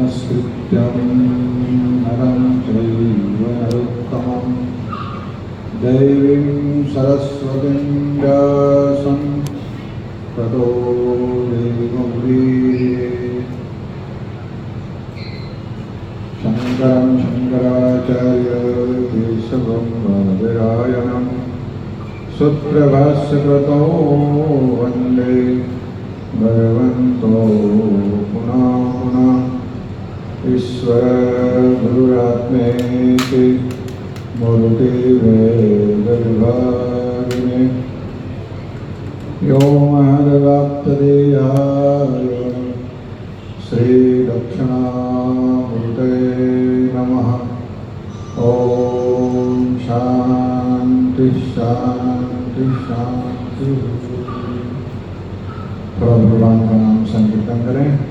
नमस्कृत्यं नरं चैव नरोत्तमं देवीं सरस्वतीं व्यासं ततो देवमुदीरे शङ्करं शङ्कराचार्य केशवं वादरायणं सुप्रभाष्यकृतो वन्दे भगवन्तो पुनः ઈશ્વરુરાત્મેતિ મુરુદેવેદર્ભાગિને યો મહદવાપ્તદેયાય શ્રીદક્ષિણામૃતે નમઃ ॐ શાંતિ શાંતિ શાંતિ પ્રભુ ભગવાન નામ સંકીર્તન કરેં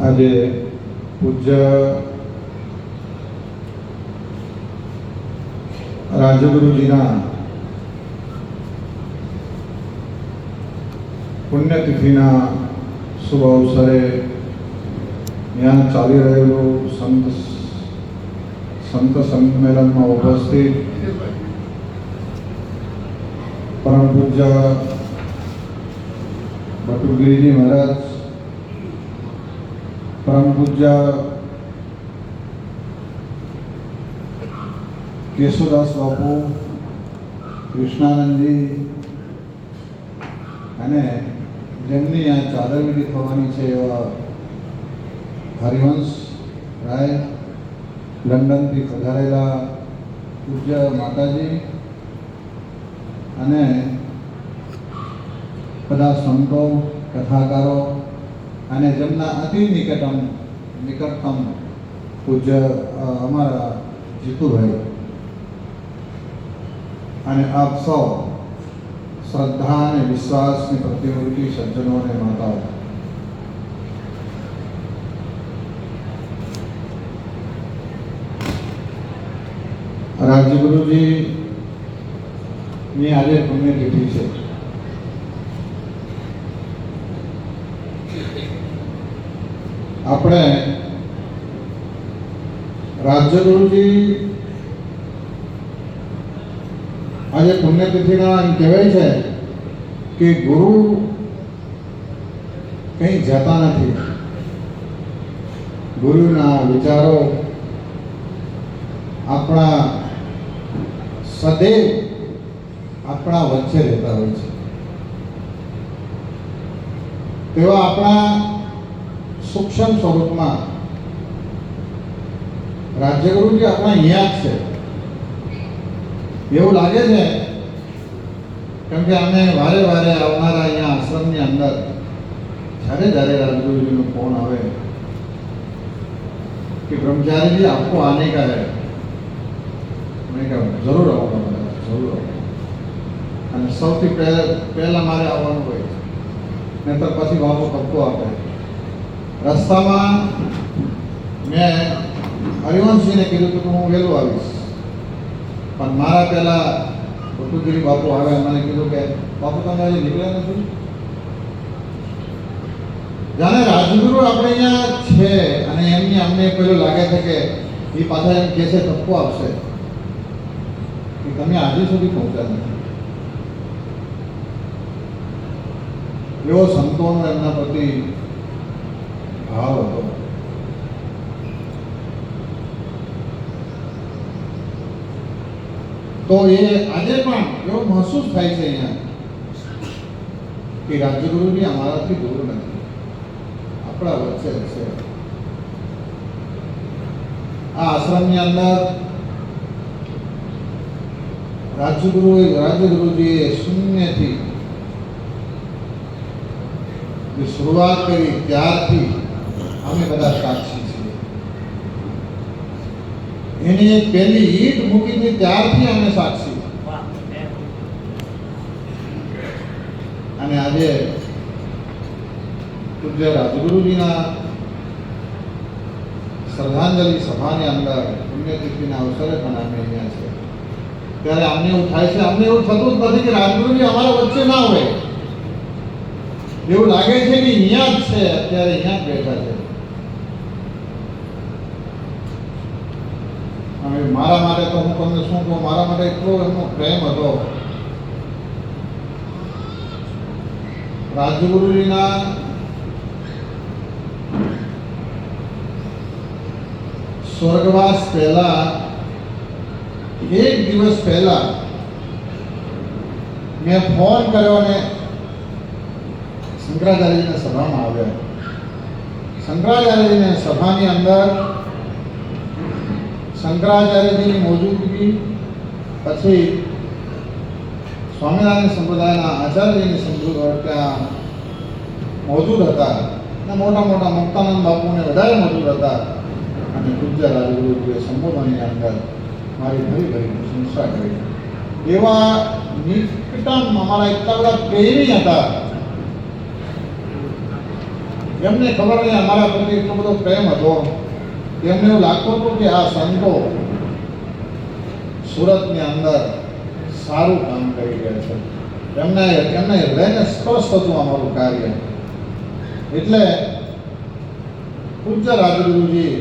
આજે પૂજ્ય રાજગુરુજીના પુણ્યતિથિના શુભ અવસરે ત્યાં ચાલી રહેલું સંત સંત સંમેલનમાં ઉપસ્થિત પરમ પૂજ્ય બટુગીરીજી મહારાજ, પરમ પૂજ્ય કેશુદાસ બાપુ, કૃષ્ણાનંદજી અને જેમની આ ચાદરવિધિ થવાની છે એવા હરિવંશ રાય, લંડનથી પધારેલા પૂજ્ય માતાજી અને બધા સંતો, કથાકારો અને જેમના અતિ નિકટમ, નિકટતમ પૂજ્ય અમારા જીતુભાઈ. અને આપ સૌ શ્રદ્ધા અને વિશ્વાસની પ્રતિમૂર્તિ સજ્જનો અને માતાઓ. રાજગુરુજી ની આજે પુણ્યતિથિ છે. આપણે રાજ્યગુરુજી આજે પુણ્યતિથિના એમ કહેવાય છે કે ગુરુ કંઈ જતા નથી. ગુરુના વિચારો આપણા સદૈવ આપણા વચ્ચે રહેતા હોય છે. તેવા આપણા સૂક્ષ્મ સ્વરૂપમાં રાજ્યગુરુજી આપણા અહીંયા જ છે. એવું લાગે છે કેમ કે અમે વારે વારે આવનારા અહીંયા આશ્રમની અંદર, જ્યારે જ્યારે રાજગુરુજીનો ફોન આવે કે બ્રહ્મચારીજી, આપકો આને કા હે? મેં કહ્યું, જરૂર આવો જરૂર આવો. અને સૌથી પહેલા પહેલા મારે આવવાનું હોય. નહીતર પછી બાપુ કપકો આપે રસ્તામાં મેં હરિવંશજીને કીધું હતું કે હું વહેલું આવીશ. પણ મારા પહેલા બટુગીરી બાપુ આવ્યા મને કીધું કે, બાપુ, તમે આજે નીકળ્યા નથી? જાણે રાજગુરુ આપણે અહીંયા છે અને એમની અમને પેલું લાગે છે કે એ પાછા એમ કહે છે ધક્કો આપશે કે તમે આજે સુધી પહોંચ્યા નથી. એવો સંતોનો એમના પ્રતિ ભાવ હતો. તો એ આજે પણ એવો મહેસૂસ થાય છે અહીંયા કે રાજ્યગુરુજી અમારાથી દૂર નથી. આપણા વચ્ચે છે. આ આશ્રમની અંદર રાજ્યગુરુ રાજ્યગુરુજીએ શૂન્યથી જે શરૂઆત કરી ત્યારથી અમે બધા સાક્ષી છીએ. એની પહેલી ઈટ મૂકી હતી ત્યારથી અમે સાક્ષી અને આજે પૂજ્ય રાજગુરુજીના શ્રદ્ધાંજલિ સભાની અંદર પુણ્યતિથિના અવસરે પણ અમે અહીંયા છે ત્યારે અમને એવું થાય છે, અમને એવું થતું જ નથી કે રાજગુરુજી અમારા વચ્ચે ના હોય. એવું લાગે છે કે અહીંયા જ છે, અત્યારે અહીંયા જ બેઠા છે. હવે મારા માટે તો હું તમને શું કહું, મારા માટે એટલો એમનો પ્રેમ હતો. રાજગુરુજીના સ્વર્ગવાસ પહેલા, એક દિવસ પહેલા મેં ફોન કર્યો અને શંકરાચાર્યજીની સભામાં આવ્યા. શંકરાચાર્યજીને સભાની અંદર શંકરાચાર્યજીની મોજૂદગી, પછી સ્વામિનારાયણ સંપ્રદાયના આચાર્યજીની સંપ્રદાય ત્યાં મોજૂદ હતા. અને મોટા મોટા મુક્તાનંદ બાપુને વધારે મોજૂદ હતા. અને પૂજ્ય રાજગુરુજીએ સંબોધનની અંદર મારી ફરી ફરી પ્રશંસા કરી. એવા નિકટમ અમારા એટલા બધા પ્રેમી હતા. એમને ખબર નહીં, અમારા પ્રતિ એટલો બધો પ્રેમ હતો. એમને એવું લાગતું હતું કે આ સંતો સુરતની અંદર સારું કામ કરી રહ્યા છે. એમને એમને હૃદયને સ્પર્શ હતું અમારું કાર્ય. એટલે પૂજ્ય રાજગુરુજી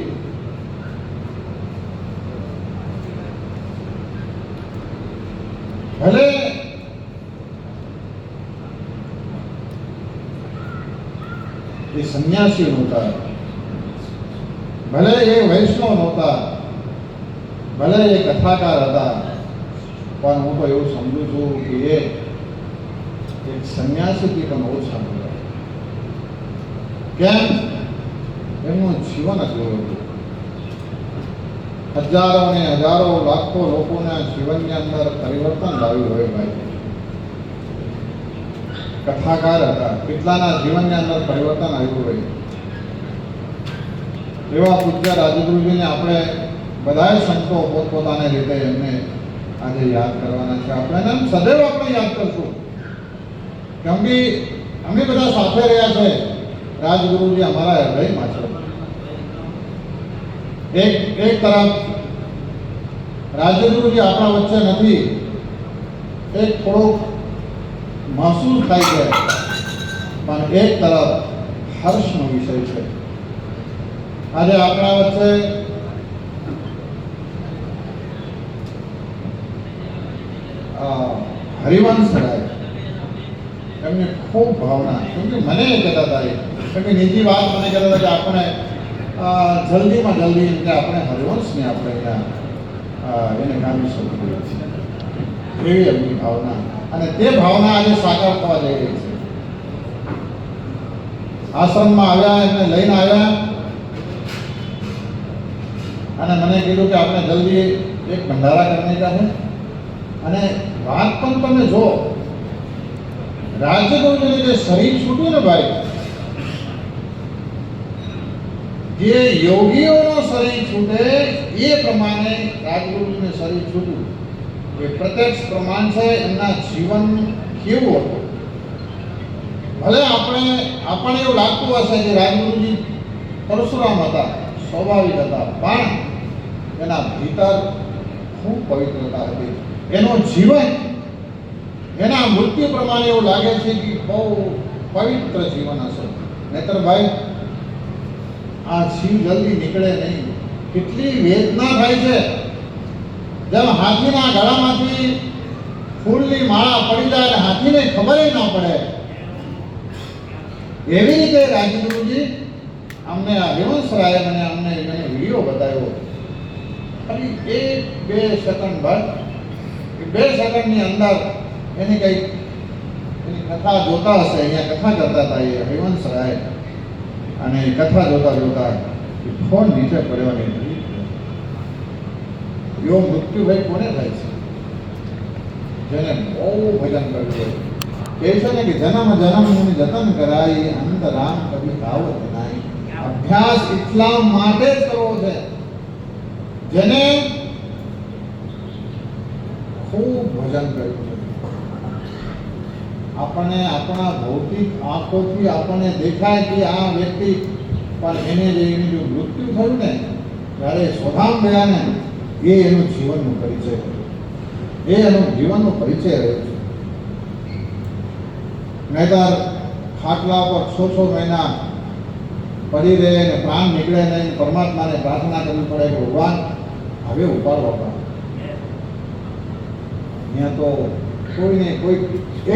ભલે એ સંન્યાસી નહોતા. ભલે એ વૈષ્ણવ નહોતા, ભલે એ કથાકાર હતા, પણ હું તો એવું સમજુ છું કે એ એક સંન્યાસીથી પણ ઓછા મળ્યા કેમ? એમનું જીવન જ એવું હતું. હજારો ને હજારો લાખો લોકોના જીવનની અંદર પરિવર્તન લાવ્યું હોય ભાઈ. કથાકાર હતા. કેટલાના જીવનની અંદર પરિવર્તન આવ્યું હોય. એવા પૂજ્ય રાજગુરુજીને આપણે બધા સંતો પોતપોતાની રીતે એમને આજે યાદ કરવાના છે. આપણે એમ સદૈવ આપણે યાદ કરશું કેમ કે અમે બધા સાથે રહ્યા છે. રાજગુરુજી અમારા હૃદયમાં છે. એક એક તરફ રાજગુરુજી આપણા વચ્ચે નથી. એક થોડુંક મહેસૂસ થાય છે. પણ એક તરફ હર્ષનો વિષય છે. આજે આપણા વચ્ચે હરિવંશ રાય, એમની ખૂબ ભાવના. કેમ કે મને એ કહેતા હતા કેમ કે વાત મને કહેતા હતા કે આપણે જલ્દીમાં જલ્દી આપણે હરિવંશને આપણે એને ગામી શકીએ છીએ. એવી એમની ભાવના. અને તે ભાવના આજે સાકાર થવા જઈ રહી છે. આશ્રમમાં આવ્યા, એમને લઈને આવ્યા. અને મને કીધું કે આપણે જલ્દી એક ભંડારા કરને કા છે. અને વાત પણ તમે જો રાજ્યગુરુજીને જે શરીર છૂટ્યું ને ભાઈ? જે યોગીઓનો શરીર છૂટે, એ પ્રમાણે રાજગુરુજીને શરીર છૂટ્યું પ્રત્યક્ષ પ્રમાણ છે, એમના જીવન કેવું હતું? ભલે આપણે, આપણને એવું લાગતું હશે કે રાજગુરુજી પરશુરામ હતા, સ્વાભાવિક હતા, પણ એના ભીતર ખૂબ પવિત્રતા હતી. એનું જીવન, એના મૃત્યુ પ્રમાણે એવું લાગે છે કે બહુ પવિત્ર જીવન હશે. નહીતર ભાઈ, આ જીવ જલ્દી નીકળે નહીં. કેટલી વેદના થાય છે. જેમ હાથીના ગળામાંથી ફૂલની માળા પડી જાય અને હાથીને ખબર ન પડે. એવી રીતે રાજગુરુજી અમને આ મને અમને મને વીડિયો બતાવ્યો. ખાલી એક બે સેકન્ડ બાદ, એ બે સેકન્ડની અંદર એની કંઈક, એની કથા જોતા હશે. અહીંયા કથા કરતા હતા એ હરિવંશરાય અને કથા જોતા જોતા એ ફોન નીચે પડ્યો હતી એવો મૃત્યુ ભાઈ કોને થાય છે જેને બહુ ભજન કર્યું હોય કહે છે ને કે જન્મ જન્મ જતન કરાય અંત રામ કભી આવત નાય અભ્યાસ એટલા માટે જ કરવો છે જેને ખૂબ ભજન કર્યું છે આપણને આપણા ભૌતિક આંખોથી આપણને દેખાય કે આ વ્યક્તિ પણ એને જે એની જો મૃત્યુ થયું ને ત્યારે સ્વધામ ગયા ને એ એનું જીવનનો પરિચય એ એનું જીવનનો પરિચય રહ્યો છે. નહીતર ખાટલા પર છો છો મહિના પડી રહે અને પ્રાણ નીકળે નહીં, પરમાત્માને પ્રાર્થના કરવી પડે કે ભગવાન હવે ઉપાડવા પડે. અહીંયા તો કોઈને કોઈ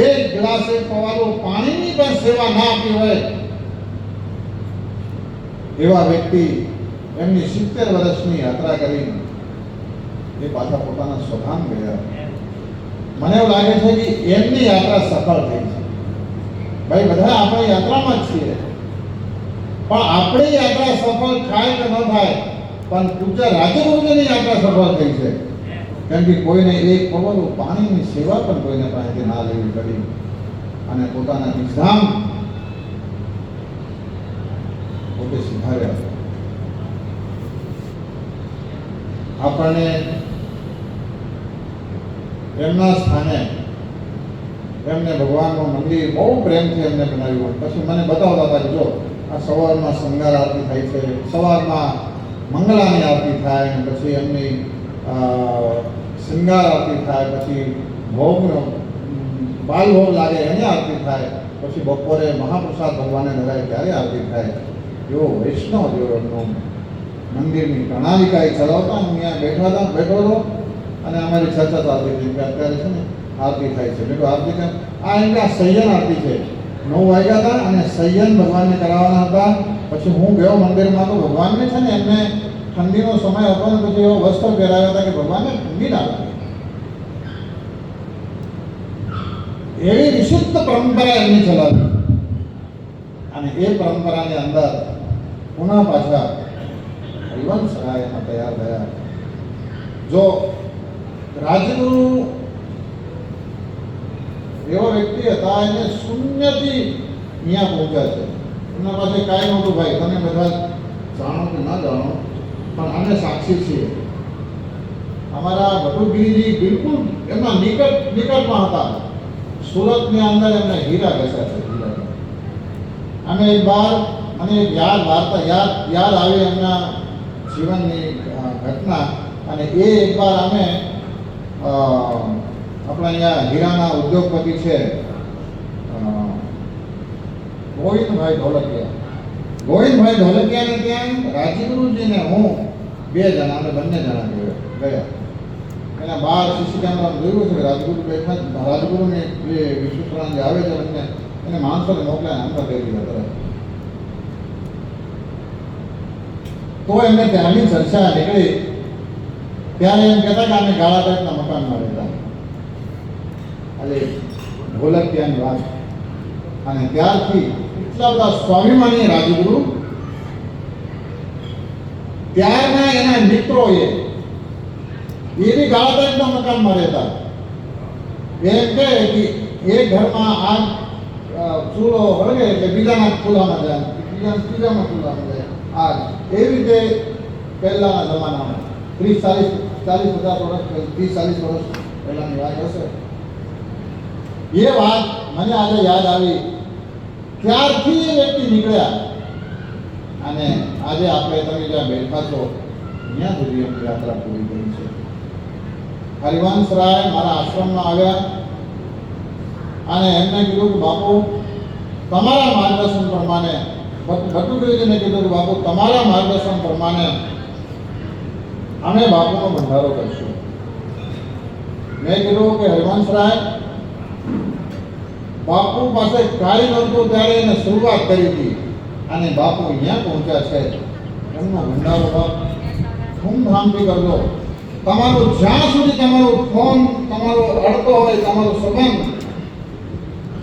એક ગ્લાસ પવાલો પાણીની પણ સેવા ના આપી હોય એવા વ્યક્તિ એમની સિત્તેર વર્ષની યાત્રા કરી એ પાછા પોતાના સ્વધામ ગયા. મને એવું લાગે છે કે એમની યાત્રા સફળ થઈ છે. ભાઈ, બધા આપણે યાત્રામાં જ છીએ. પણ આપણી યાત્રા સફળ થાય કે ન થાય, પણ પૂજ્ય રાજગુરુજીની યાત્રા સફળ થઈ છે. કેમ કે કોઈને એક પગલું પાણીની સેવા પણ કોઈને પાસેથી ના લેવી પડી. અને પોતાના નિષ્ધામ પોતે સુધાર્યા આપણને એમના સ્થાને એમને ભગવાનનું મંદિર બહુ પ્રેમથી એમને બનાવ્યું પછી મને બતાવતા હતા કે જો, આ સવારમાં શૃંગાર આરતી થાય છે, સવારમાં મંગળાની આરતી થાય, અને પછી એમની શૃંગાર આરતી થાય, પછી ભોગ બાલ ભોગ લાગે એની આરતી થાય, પછી બપોરે મહાપ્રસાદ ભગવાનને ધરાય ત્યારે આરતી થાય. એવો વૈષ્ણવ જેવો મંદિરની પ્રણાલિકા એ ચલાવતા અહીંયા બેઠા હતા, બેઠો હતો અને અમારી ચર્ચા ચાલતી હતી કે અત્યારે છે ને આરતી થાય છે. કીધું, આરતી કર આ એમના સૈયન આરતી છે. નવ વાગ્યા હતા અને સૈયન ભગવાનને કરાવવાના હતા. પછી હું ગયો મંદિરમાં તો ભગવાનને છે ને એમને ઠંડીનો સમય હતો ને પછી એવો વસ્ત્ર પહેરાવ્યા હતા કે ભગવાનને ઠંડી ના લાગે. એવી વિશુદ્ધ પરંપરા એમની ચલાવી. અને એ પરંપરાની અંદર પુનઃ પાછા હરિવંશ રાયમાં તૈયાર થયા. જો રાજગુરુ એવા વ્યક્તિ હતા, એને શૂન્યથી અહીંયા પહોંચ્યા છે. એમના પાસે કાંઈ નહોતું ભાઈ, તમે બધા જાણો કે ના જાણો, પણ અમે સાક્ષી છીએ. અમારા ભટુગીરીજી બિલકુલ એમના નિકટ, નિકટમાં હતા. સુરતની અંદર એમને હીરા ઘસ્યા છે, હીરા. અમે એક બાર, અને યાદ વાર્તા યાદ યાદ આવી એમના જીવનની ઘટના. અને એ એક વાર અમે આપણા અહીંયા હીરાના ઉદ્યોગપતિ છે. ગોવિંદભાઈ ઢોલકિયા. ગોવિંદભાઈ ઢોલકિયાને ત્યાં રાજગુરુજીને હું બે જણા, અમે બંને જણા ગયો. એના બાર સીસી જોયું છે, રાજગુરુ બેઠા રાજગુરુને જે વિશ્વસરાન જે આવે છે બંને, એને માણસોને મોકલ્યા અંદર કહી દીધા તરત. તો એમને ત્યાંની ચર્ચા નીકળી. ત્યારે એમ કહેતા કે અમે ગાળા ટાઈપના મકાનમાં રહેતા. એટલે ગોલકિયાની વાત. અને ત્યારથી એટલા બધા સ્વાભિમાની રાજગુરુ. ત્યારના એના મિત્રોએ એ બી ગાળા ટાઈપના મકાનમાં રહેતા. એમ કહે કે એ ઘરમાં આગ ચૂલો વળગે એટલે બીજાના ખુલ્લામાં જાય બીજાના ત્રીજામાં ખુલ્લામાં જાય. આગ એવી રીતે પહેલાના જમાનામાં ત્રીસ ચાલીસ ચાલીસ પચાસ વર્ષ ત્રીસ ચાલીસ વર્ષ પહેલાની વાત હશે. એ વાત મને આજે યાદ આવી. ત્યારથી એ વ્યક્તિ નીકળ્યા. અને આજે આપણે તમે જ્યાં બેઠા છો, ત્યાં સુધી એમની યાત્રા પૂરી કરી છે. હરિવંશ રાય મારા આશ્રમમાં આવ્યા. અને એમને કીધું કે, બાપુ, તમારા માર્ગદર્શન પ્રમાણે, ભટ- ભટ્ટુગીરીજીને કીધું કે, બાપુ, તમારા માર્ગદર્શન પ્રમાણે અમે બાપુનો ભંડારો કરશું. મેં કીધું કે હરિવંશરાય બાપુ પાસે કાંઈ નહોતું ત્યારે એને શરૂઆત કરી હતી અને બાપુ અહીંયા પહોંચ્યા છે. એમનો ભંડારો બાપ ધૂમધામથી કરજો. તમારો જ્યાં સુધી તમારો ફોન, તમારો અડતો હોય, તમારો સંબંધ,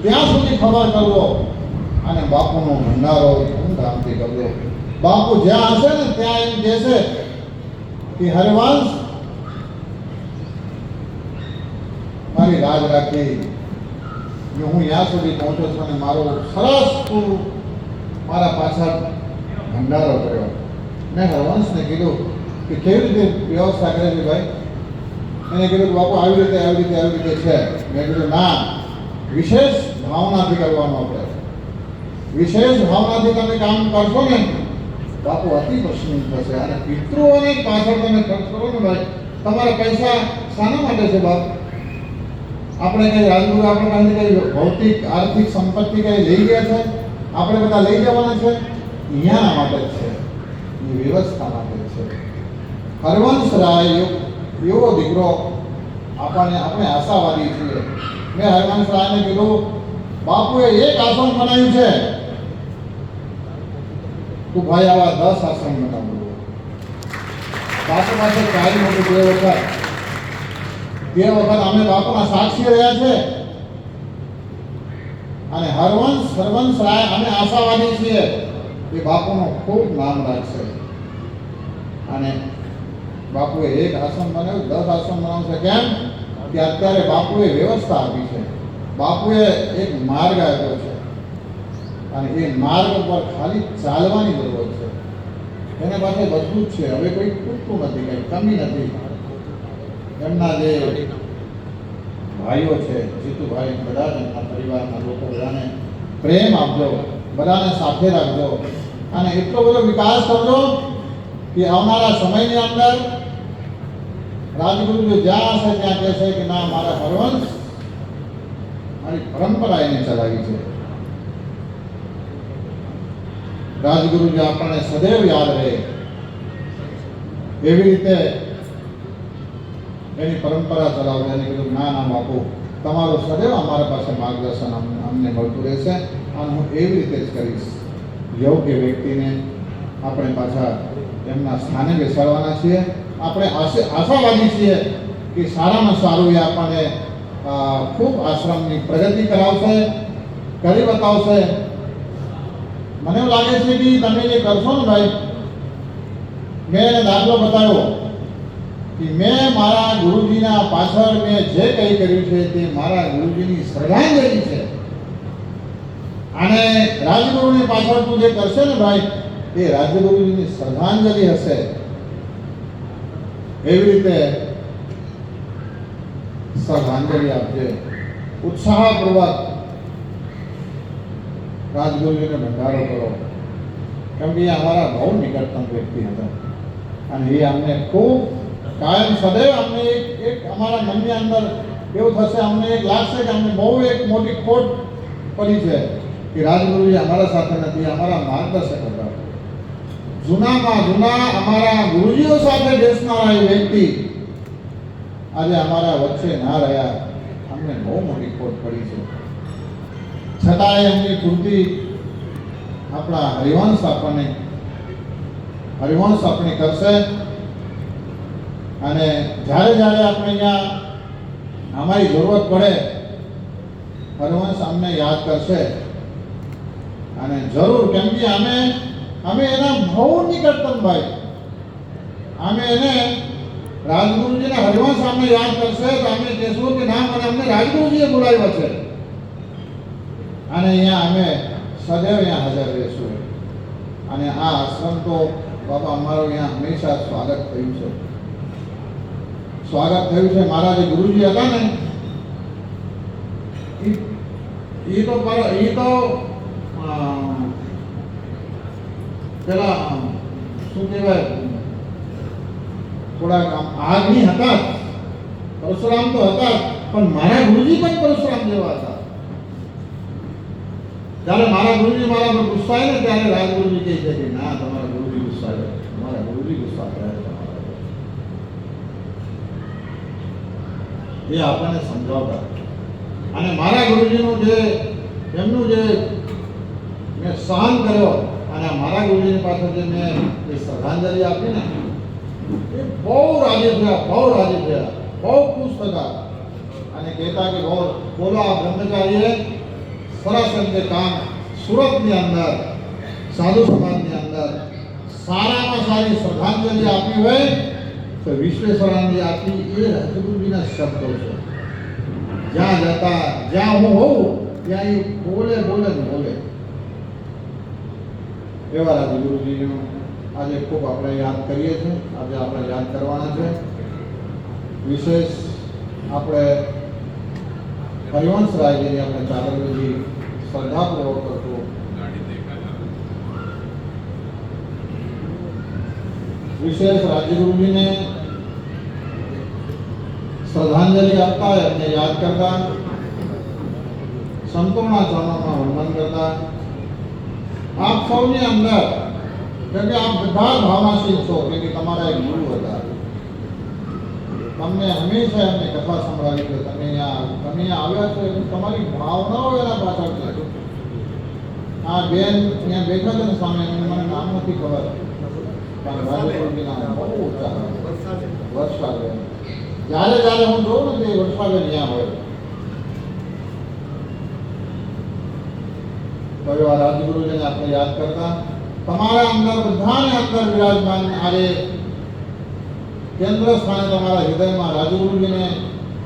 ત્યાં સુધી ખબર કરવો અને બાપુનો ભંડારો ધૂમધામથી કરજો. બાપુ જ્યાં હશે ને ત્યાં એમ કહેશે કે હરિવંશ મારી રાજ રાખી કે હું ત્યાં સુધી પહોંચ્યો છું અને મારો સરસ તું મારા પાછળ ભંડારો કર્યો મેં હરવંશને કીધું કે કેવી રીતે વ્યવસ્થા કરે છે ભાઈ એને કીધું કે બાપુ આવી રીતે આવી રીતે આવી રીતે છે મેં કીધું ના વિશેષ ભાવનાથી કરવાનું આપણે વિશેષ ભાવનાથી તમે કામ કરશો ને બાપુ અતિ પ્રસન્ન થશે અને પિતૃઓને પાછળ તમે ખર્ચ કરો ને ભાઈ, તમારા પૈસા શાના માટે છે બાપ? આપણે કઈ રાજગુરુ આપણે પાસે કઈ ભૌતિક, આર્થિક સંપત્તિ કઈ લઈ ગયા છે? આપણે બધા લઈ જવાના છે? અહીંયાના માટે છે. એ વ્યવસ્થા માટે છે. હરવંશ રાય એવો- દીકરો આપણને, આપણે આશાવાદી છીએ. મેં હરવંશ રાયને કીધું, બાપુએ એક આશ્રમ બનાવ્યું છે. તું ભાઈ આવા દસ આશ્રમ બનાવો બાપુ પાસે કાંઈ મોટું બે વખત. તે વખત અમે બાપુના સાક્ષી રહ્યા છે. અને હરવંશ હરવંશ રાય અમે આશાવાદી છીએ. કે બાપુનો ખૂબ નામ રાખશે. અને બાપુએ એક આશ્રમ બનાવ્યું, દસ આશ્રમ બનાવશે. કેમ? કે અત્યારે બાપુએ વ્યવસ્થા આપી છે. બાપુએ એક માર્ગ આપ્યો છે. અને એ માર્ગ પર ખાલી ચાલવાની જરૂર છે. એના પાસે બધું જ છે. હવે કોઈ ખૂટતું નથી, કંઈ કમી નથી. એમના જે ભાઈઓ છે, જીતુભાઈ બધા એમના પરિવારના લોકો બધાને પ્રેમ આપજો, બધાને સાથે રાખજો. અને એટલો બધો વિકાસ કરજો કે આવનારા સમયની અંદર રાજગુરુ જ્યાં હશે ત્યાં કહેશે કે ના, મારા હરવંશ મારી પરંપરા એને ચલાવી છે. રાજગુરુ જે આપણને સદૈવ યાદ રહે. એવી રીતે એની પરંપરા ચલાવવા એને કીધું ના આમ આપું. તમારું સદૈવ અમારા પાસે માર્ગદર્શન અમને મળતું રહેશે. અને હું એવી રીતે જ કરીશ. યોગ્ય વ્યક્તિને આપણે પાછા એમના સ્થાને બેસાડવાના છીએ. આપણે આશે, આશાવાદી છીએ કે સારામાં સારું એ આપણને ખૂબ આશ્રમની પ્રગતિ કરાવશે, કરી બતાવશે. મને એવું લાગે છે કે તમે જે કરશો ને ભાઈ, મેં એને દાખલો બતાવ્યો કે મેં મારા ગુરુજીના પાછળ મેં જે કંઈ કર્યું છે તે મારા ગુરુજીની શ્રદ્ધાંજલિ છે. અને રાજગુરુની પાછળ તું જે કરશે ને ભાઈ એ રાજગુરુજીની શ્રદ્ધાંજલિ હશે. એવી રીતે શ્રદ્ધાંજલિ આપજે. ઉત્સાહપૂર્વક રાજગુરુજીને ભંડારો કરો. કેમ કે એ અમારા બહુ નિકટતમ વ્યક્તિ હતા. અને એ અમને ખૂબ કાયમ સદૈવ અમને એક એક અમારા મનની અંદર એવું થશે, અમને એક લાગશે કે અમને બહુ એક મોટી ખોટ પડી છે કે રાજગુરુજી અમારા સાથે નથી અમારા માર્ગદર્શક હતા. જૂનામાં જૂના અમારા ગુરુજીઓ સાથે બેસનારા એ વ્યક્તિ આજે અમારા વચ્ચે ના રહ્યા. અમને બહુ મોટી ખોટ પડી છે. છતાંય એમની કૃતિ આપણા હરિવંશ આપણને, હરિવંશ આપણે કરશે. અને જ્યારે જ્યારે આપણે અહીંયા અમારી જરૂરત પડે, હરિવંશ અમને યાદ કરશે. અને જરૂર, કેમ કે અમે અમે એના બહુ નિકટતમ ભાઈ. અમે એને રાજગુરુજીને હરિવંશ અમને યાદ કરશે, તો અમે કહેશું કે ના, મને અમને રાજગુરુજીએ બોલાવ્યા છે. અને અહીંયા અમે સદૈવ અહીંયા હાજર રહીશું. અને આ આશ્રમ તો બાપા, અમારો અહીંયા હંમેશા સ્વાગત થયું છે. સ્વાગત થયું છે. મારા જે ગુરુજી હતા ને, ઈ તો એ તો પેલા, શું કહેવાય થોડાક આગની હતા. પરશુરામ તો હતા પણ મારા ગુરુજી પણ પરશુરામ જેવા હતા. જ્યારે મારા ગુરુજી મારા પર ગુસ્સાય ને ત્યારે રાજગુરુજી કહે છે કે ના, તમારા ગુરુજી ગુસ્સાય તમારા ગુરુજી ગુસ્સા થયા છે એ આપણને સમજાવતા. અને મારા ગુરુજીનું જે, એમનું જે મેં સહન કર્યો અને મારા ગુરુજીની પાસે જે મેં એ શ્રદ્ધાંજલિ આપી ને, એ બહુ રાજી થયા, બહુ રાજી થયા, બહુ ખુશ થતા. અને કહેતા કે બોલો, આ બ્રહ્મચારીએ સરસ રીતે કામ સુરતની અંદર સાધુ સમાજની અંદર સારામાં સારી શ્રદ્ધાંજલિ આપી હોય તો વિશ્વેશ્વરાનંદજી આપી એ રાજગુરુજીના શબ્દો છે જ્યાં જતા જ્યાં હું હોઉં ત્યાં એ બોલે બોલે ને બોલે એવા રાજગુરુજીનું આજે ખૂબ આપણે યાદ કરીએ છીએ આજે આપણે યાદ કરવાના છે વિશેષ આપણે હરિવંશ રાયજીની આપણે ચાદરજી શ્રદ્ધાપૂર્વક કરતો વિશેષ રાજ્યગુરુજીને શ્રદ્ધાંજલિ આપતા એમને યાદ કરતા, સંતોના ચરણોમાં વંદન કરતા. આપ સૌની અંદર, કેમ કે આપ બધા ભાવનાશીલ છો, કેમ કે તમારા એક ગુરુ હતા. તમને હંમેશા એમને કથા સંભળાવી છે તમે અહીંયા, તમે આવ્યા છો એટલે તમારી ભાવનાઓ એના પાછળ છે. આ બેન અહીંયા બેઠા હતા ને સ્વામી મને નામ નથી ખબર. આપણે યાદ કરતા? તમારા અંદર બધાને વિરાજમાન આજે કેન્દ્ર સ્થાને તમારા હૃદયમાં રાજગુરુજીને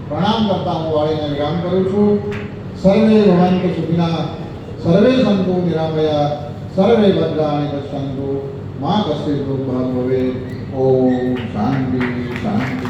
પ્રણામ કરતા હું વાળીને વિરામ કરું છું. સર્વે કે સુખિના સર્વે સંતુ નિરામયા સર્વે ભદ્રાણી પશ્યંતુ મા કશ્ચિત દુઃખ ભવે ઓમ શાંતિ શાંતિ